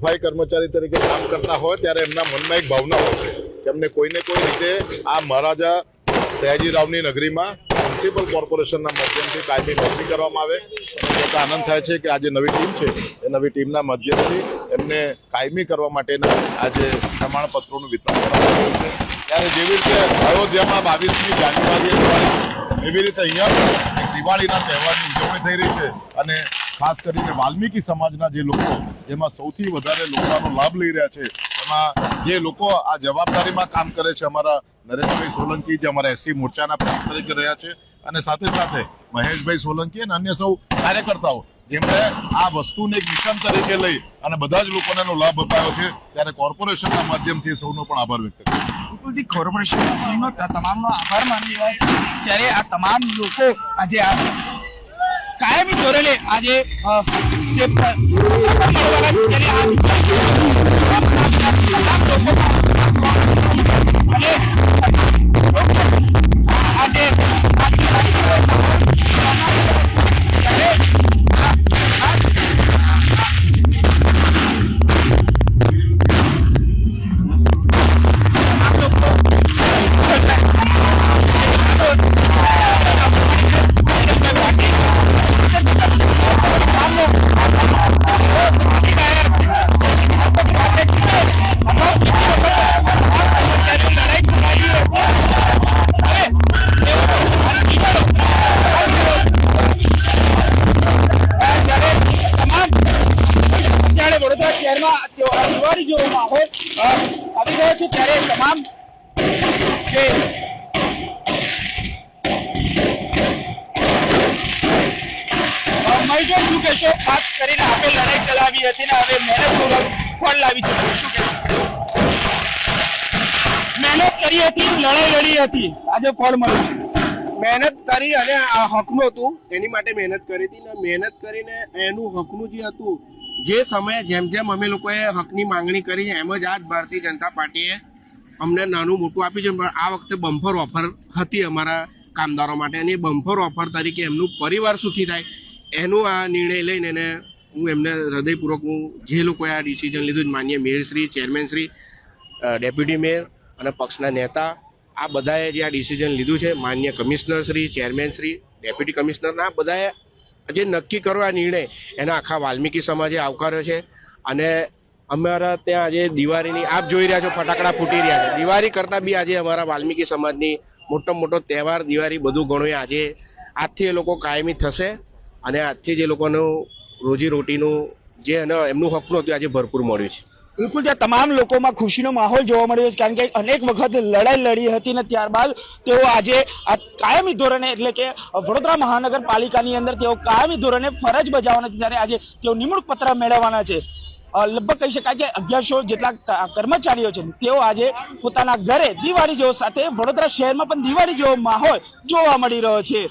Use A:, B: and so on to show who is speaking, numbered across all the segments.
A: સફાઈ કર્મચારી તરીકે કામ કરતા હોય ત્યારે એમના મનમાં એક ભાવના હોય કે એમને કોઈને કોઈ રીતે આ મહારાજા સયાજીરાવની નગરીમાં મ્યુનિસિપલ કોર્પોરેશનના માધ્યમથી કાયમી નોકરી કરવામાં આવે. અને આનંદ થાય છે કે આ જે નવી ટીમ છે, એ નવી ટીમના માધ્યમથી એમને કાયમી કરવા માટેના આજે પ્રમાણપત્રોનું વિતરણ કરવામાં આવ્યું છે. ત્યારે જેવી રીતે અયોધ્યામાં બાવીસમી જાન્યુઆરીએ એવી રીતે અહીંયા દિવાળીના તહેવારની ઉજવણી થઈ રહી છે અને ખાસ કરીને વાલ્મીકી સમાજના જે લોકો, જેમાં સૌથી વધારે લોકોનો લાભ લઈ રહ્યા છે, એમાં જે લોકો આ જવાબદારીમાં કામ કરે છે અમારા નરેશભાઈ સોલંકી, જે અમારા એસસી મોરચાના પ્રમુખ તરીકે રહ્યા છે, અને સાથે સાથે મહેશભાઈ સોલંકી અને અન્ય સૌ કાર્યકર્તાઓ, જેમણે આ વસ્તુને એક મિશન તરીકે લઈ અને બધા જ લોકોને એનો લાભ અપાયો છે, ત્યારે કોર્પોરેશનના માધ્યમથી સૌનો પણ આભાર વ્યક્ત કર્યો.
B: બિલકુલથી તમામનો આભાર માની રહ્યા છે ત્યારે આ તમામ લોકો આજે આ કાયમી ધોરણે આજે જે મળવાના દિવાળી જેવો માહોલ. આવી રહ્યો છે ત્યારે તમામ જે મેજર મહેશભાઈ ખાસ કરીને આપે લડાઈ ચલાવી હતી ને હવે મહેનત ફળ લાવી છે. શું મહેનત કરી હતી, લડાઈ લડી હતી. આજે ફળ મળ્યું
C: મહેનત કરી અને આ હકનું હતું, એની માટે મહેનત કરી હતી ને મહેનત કરીને એનું હકનું જે હતું જે સમયે જેમ જેમ અમે લોકોએ હકની માંગણી કરી છે, એમ જ આજ ભારતીય જનતા પાર્ટીએ અમને નાનું મોટું આપ્યું છે. પણ આ વખતે બમ્ફર ઓફર હતી અમારા કામદારો માટે અને એ બમ્ફર ઓફર તરીકે એમનું પરિવાર સુખી થાય એનું આ નિર્ણય લઈને એને હું એમને હૃદયપૂર્વક હું જે લોકોએ આ ડિસિઝન લીધું માન્ય મેયરશ્રી ચેરમેનશ્રી ડેપ્યુટી મેયર અને પક્ષના નેતા, આ બધાએ જે આ ડિસિઝન લીધું છે, માન્ય commissioner Shri chairman Shri deputy commissioner આ બધાએ જે નક્કી કરો આ નિર્ણય એના આખા વાલ્મીકી સમાજે આવકાર્યો છે. અને અમારા ત્યાં આજે દિવાળીની, આપ જોઈ રહ્યા છો, ફટાકડા ફૂટી રહ્યા છે. દિવાળી કરતાં બી આજે અમારા વાલ્મીકી સમાજની મોટો મોટો તહેવાર, દિવાળી બધું ઘણું આજે આજથી એ લોકો કાયમી થશે અને આજથી જ લોકોનું રોજીરોટીનું જે એમનું હકનું હતું, આજે ભરપૂર મળ્યું છે.
B: બિલકુલ, ત્યાં તમામ લોકોમાં ખુશીનો માહોલ જોવા મળ્યો છે, કારણ કે અનેક વખત લડાઈ લડી હતી ને ત્યારબાદ તેઓ આજે કાયમી ધોરણે, એટલે કે વડોદરા મહાનગરપાલિકાની અંદર તેઓ કાયમી ધોરણે ફરજ બજાવવાના છે, ત્યારે આજે તેઓ નિમણૂક પત્ર મેળવવાના છે. લગભગ કહી શકાય કે અગિયારસો જેટલા કર્મચારીઓ છે, તેઓ આજે પોતાના ઘરે દિવાળી જેવો સાથે વડોદરા શહેરમાં પણ દિવાળી જેવો માહોલ જોવા મળી રહ્યો છે.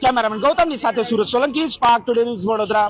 B: કેમેરામેન ગૌતમની સાથે Surat Solanki, Spark Today News Vadodara.